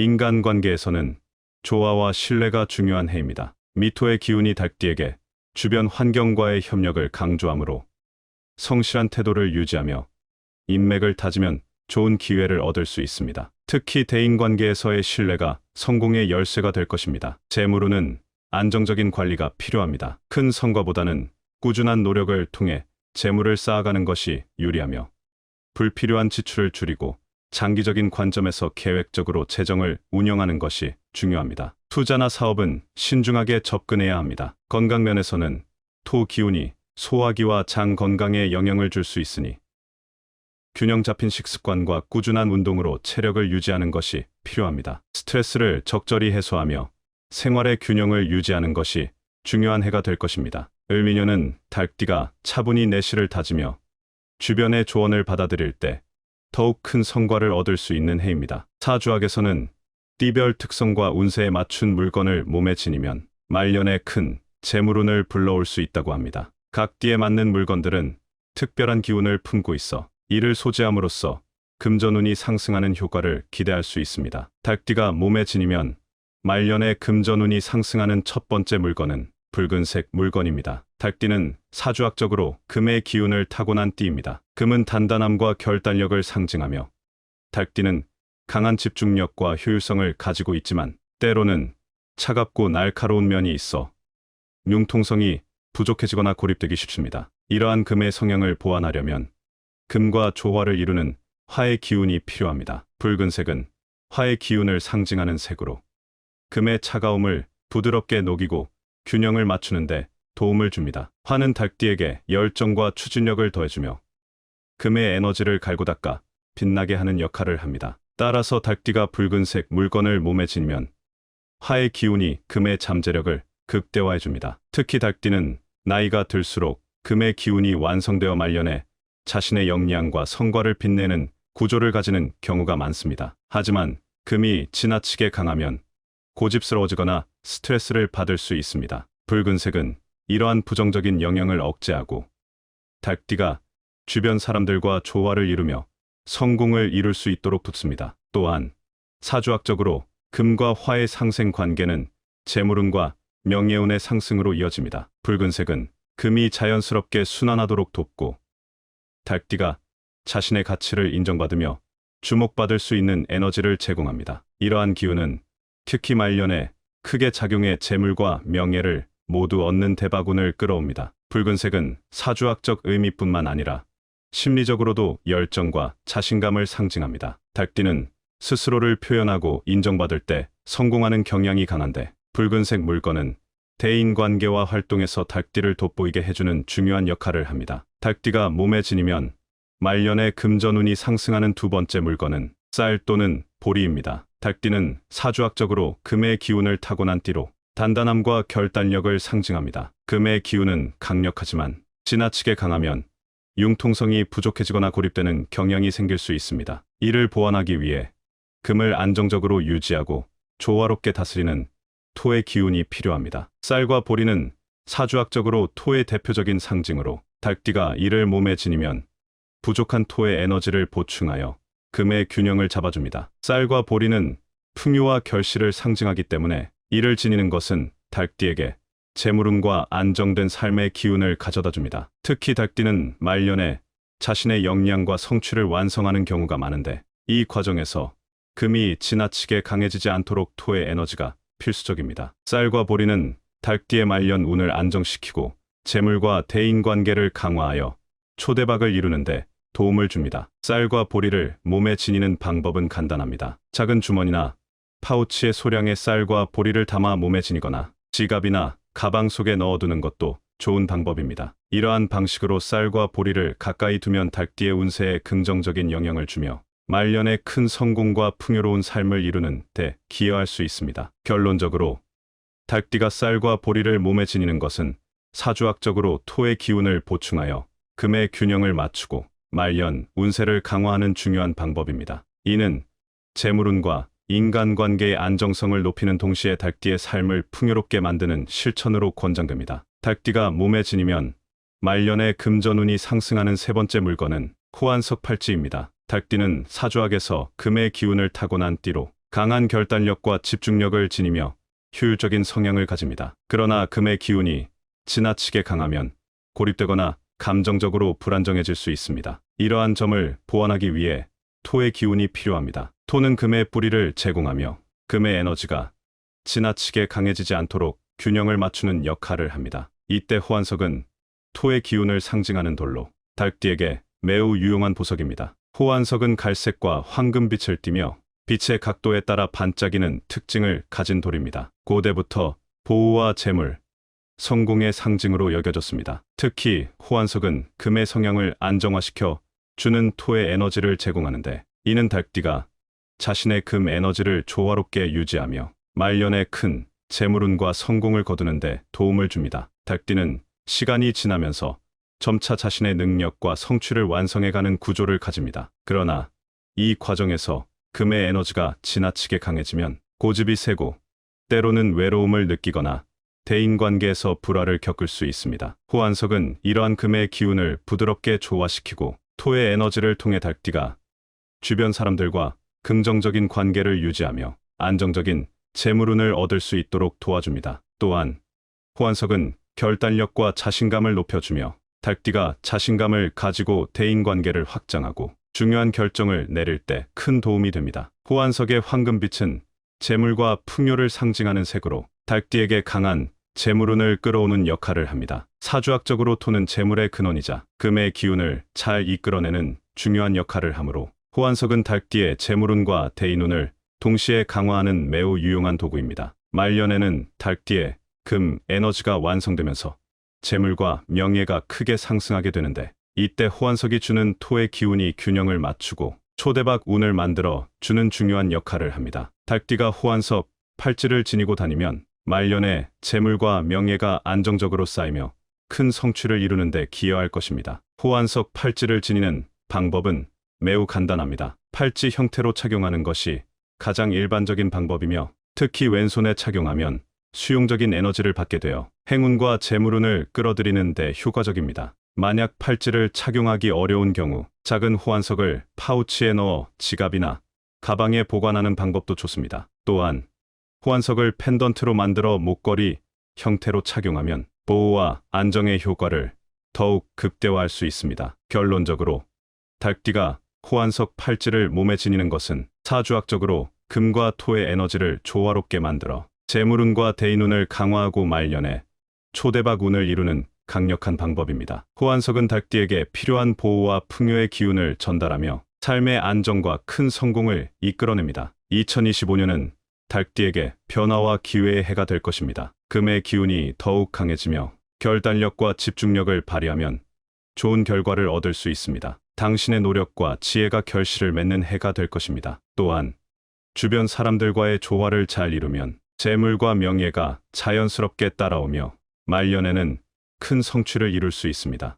인간관계에서는 조화와 신뢰가 중요한 해입니다. 미토의 기운이 닭띠에게 주변 환경과의 협력을 강조하므로 성실한 태도를 유지하며 인맥을 다지면 좋은 기회를 얻을 수 있습니다. 특히 대인관계에서의 신뢰가 성공의 열쇠가 될 것입니다. 재물운은 안정적인 관리가 필요합니다. 큰 성과보다는 꾸준한 노력을 통해 재물을 쌓아가는 것이 유리하며 불필요한 지출을 줄이고 장기적인 관점에서 계획적으로 재정을 운영하는 것이 중요합니다. 투자나 사업은 신중하게 접근해야 합니다. 건강 면에서는 토 기운이 소화기와 장 건강에 영향을 줄 수 있으니 균형 잡힌 식습관과 꾸준한 운동으로 체력을 유지하는 것이 필요합니다. 스트레스를 적절히 해소하며 생활의 균형을 유지하는 것이 중요한 해가 될 것입니다. 을미녀는 달띠가 차분히 내실을 다지며 주변의 조언을 받아들일 때 더욱 큰 성과를 얻을 수 있는 해입니다. 사주학에서는 띠별 특성과 운세에 맞춘 물건을 몸에 지니면 말년에 큰 재물운을 불러올 수 있다고 합니다. 각 띠에 맞는 물건들은 특별한 기운을 품고 있어 이를 소지함으로써 금전운이 상승하는 효과를 기대할 수 있습니다. 닭띠가 몸에 지니면 말년에 금전운이 상승하는 첫 번째 물건은 붉은색 물건입니다. 닭띠는 사주학적으로 금의 기운을 타고난 띠입니다. 금은 단단함과 결단력을 상징하며 닭띠는 강한 집중력과 효율성을 가지고 있지만 때로는 차갑고 날카로운 면이 있어 융통성이 부족해지거나 고립되기 쉽습니다. 이러한 금의 성향을 보완하려면 금과 조화를 이루는 화의 기운이 필요합니다. 붉은색은 화의 기운을 상징하는 색으로 금의 차가움을 부드럽게 녹이고 균형을 맞추는데 도움을 줍니다. 화는 닭띠에게 열정과 추진력을 더해주며 금의 에너지를 갈고 닦아 빛나게 하는 역할을 합니다. 따라서 닭띠가 붉은색 물건을 몸에 지니면 화의 기운이 금의 잠재력을 극대화해줍니다. 특히 닭띠는 나이가 들수록 금의 기운이 완성되어 말년에 자신의 역량과 성과를 빛내는 구조를 가지는 경우가 많습니다. 하지만 금이 지나치게 강하면 고집스러워지거나 스트레스를 받을 수 있습니다. 붉은색은 이러한 부정적인 영향을 억제하고 닭띠가 주변 사람들과 조화를 이루며 성공을 이룰 수 있도록 돕습니다. 또한 사주학적으로 금과 화의 상생 관계는 재물운과 명예운의 상승으로 이어집니다. 붉은색은 금이 자연스럽게 순환하도록 돕고 닭띠가 자신의 가치를 인정받으며 주목받을 수 있는 에너지를 제공합니다. 이러한 기운은 특히 말년에 크게 작용해 재물과 명예를 모두 얻는 대박운을 끌어옵니다. 붉은색은 사주학적 의미뿐만 아니라 심리적으로도 열정과 자신감을 상징합니다. 닭띠는 스스로를 표현하고 인정받을 때 성공하는 경향이 강한데 붉은색 물건은 대인 관계와 활동에서 닭띠를 돋보이게 해주는 중요한 역할을 합니다. 닭띠가 몸에 지니면 말년에 금전운이 상승하는 두 번째 물건은 쌀 또는 보리입니다. 닭띠는 사주학적으로 금의 기운을 타고난 띠로 단단함과 결단력을 상징합니다. 금의 기운은 강력하지만 지나치게 강하면 융통성이 부족해지거나 고립되는 경향이 생길 수 있습니다. 이를 보완하기 위해 금을 안정적으로 유지하고 조화롭게 다스리는 토의 기운이 필요합니다. 쌀과 보리는 사주학적으로 토의 대표적인 상징으로 닭띠가 이를 몸에 지니면 부족한 토의 에너지를 보충하여 금의 균형을 잡아줍니다. 쌀과 보리는 풍요와 결실을 상징하기 때문에 이를 지니는 것은 닭띠에게 재물운과 안정된 삶의 기운을 가져다 줍니다. 특히 닭띠는 말년에 자신의 역량과 성취를 완성하는 경우가 많은데 이 과정에서 금이 지나치게 강해지지 않도록 토의 에너지가 필수적입니다. 쌀과 보리는 닭띠의 말년 운을 안정시키고 재물과 대인 관계를 강화하여 초대박을 이루는데 도움을 줍니다. 쌀과 보리를 몸에 지니는 방법은 간단합니다. 작은 주머니나 파우치에 소량의 쌀과 보리를 담아 몸에 지니거나 지갑이나 가방 속에 넣어두는 것도 좋은 방법입니다. 이러한 방식으로 쌀과 보리를 가까이 두면 닭띠의 운세에 긍정적인 영향을 주며 말년에 큰 성공과 풍요로운 삶을 이루는 데 기여할 수 있습니다. 결론적으로 닭띠가 쌀과 보리를 몸에 지니는 것은 사주학적으로 토의 기운을 보충하여 금의 균형을 맞추고 말년 운세를 강화하는 중요한 방법입니다. 이는 재물운과 인간관계의 안정성을 높이는 동시에 닭띠의 삶을 풍요롭게 만드는 실천으로 권장됩니다. 닭띠가 몸에 지니면 말년에 금전운이 상승하는 세 번째 물건은 호환석 팔찌입니다. 닭띠는 사주학에서 금의 기운을 타고난 띠로 강한 결단력과 집중력을 지니며 효율적인 성향을 가집니다. 그러나 금의 기운이 지나치게 강하면 고립되거나 감정적으로 불안정해질 수 있습니다. 이러한 점을 보완하기 위해 토의 기운이 필요합니다. 토는 금의 뿌리를 제공하며 금의 에너지가 지나치게 강해지지 않도록 균형을 맞추는 역할을 합니다. 이때 호환석은 토의 기운을 상징하는 돌로 달띠에게 매우 유용한 보석입니다. 호환석은 갈색과 황금빛을 띠며 빛의 각도에 따라 반짝이는 특징을 가진 돌입니다. 고대부터 보호와 재물, 성공의 상징으로 여겨졌습니다. 특히 호환석은 금의 성향을 안정화시켜 주는 토의 에너지를 제공하는데 이는 달띠가 자신의 금 에너지를 조화롭게 유지하며 말년에 큰 재물운과 성공을 거두는데 도움을 줍니다. 달띠는 시간이 지나면서 점차 자신의 능력과 성취를 완성해가는 구조를 가집니다. 그러나 이 과정에서 금의 에너지가 지나치게 강해지면 고집이 세고 때로는 외로움을 느끼거나 대인관계에서 불화를 겪을 수 있습니다. 호환석은 이러한 금의 기운을 부드럽게 조화시키고 토의 에너지를 통해 달띠가 주변 사람들과 긍정적인 관계를 유지하며 안정적인 재물운을 얻을 수 있도록 도와줍니다. 또한 호환석은 결단력과 자신감을 높여주며 달띠가 자신감을 가지고 대인관계를 확장하고 중요한 결정을 내릴 때 큰 도움이 됩니다. 호환석의 황금빛은 재물과 풍요를 상징하는 색으로 달띠에게 강한 재물운을 끌어오는 역할을 합니다. 사주학적으로 토는 재물의 근원이자 금의 기운을 잘 이끌어내는 중요한 역할을 하므로 호환석은 달띠의 재물운과 대인운을 동시에 강화하는 매우 유용한 도구입니다. 말년에는 달띠의 금 에너지가 완성되면서 재물과 명예가 크게 상승하게 되는데 이때 호환석이 주는 토의 기운이 균형을 맞추고 초대박 운을 만들어 주는 중요한 역할을 합니다. 달띠가 호환석 팔찌를 지니고 다니면 말년에 재물과 명예가 안정적으로 쌓이며 큰 성취를 이루는 데 기여할 것입니다. 호환석 팔찌를 지니는 방법은 매우 간단합니다. 팔찌 형태로 착용하는 것이 가장 일반적인 방법이며 특히 왼손에 착용하면 수용적인 에너지를 받게 되어 행운과 재물운을 끌어들이는 데 효과적입니다. 만약 팔찌를 착용하기 어려운 경우 작은 호환석을 파우치에 넣어 지갑이나 가방에 보관하는 방법도 좋습니다. 또한 호환석을 펜던트로 만들어 목걸이 형태로 착용하면 보호와 안정의 효과를 더욱 극대화할 수 있습니다. 결론적으로 달띠가 호환석 팔찌를 몸에 지니는 것은 사주학적으로 금과 토의 에너지를 조화롭게 만들어 재물운과 대인운을 강화하고 말년에 초대박 운을 이루는 강력한 방법입니다. 호환석은 달띠에게 필요한 보호와 풍요의 기운을 전달하며 삶의 안정과 큰 성공을 이끌어냅니다. 2025년은 달띠에게 변화와 기회의 해가 될 것입니다. 금의 기운이 더욱 강해지며 결단력과 집중력을 발휘하면 좋은 결과를 얻을 수 있습니다. 당신의 노력과 지혜가 결실을 맺는 해가 될 것입니다. 또한 주변 사람들과의 조화를 잘 이루면 재물과 명예가 자연스럽게 따라오며 말년에는 큰 성취를 이룰 수 있습니다.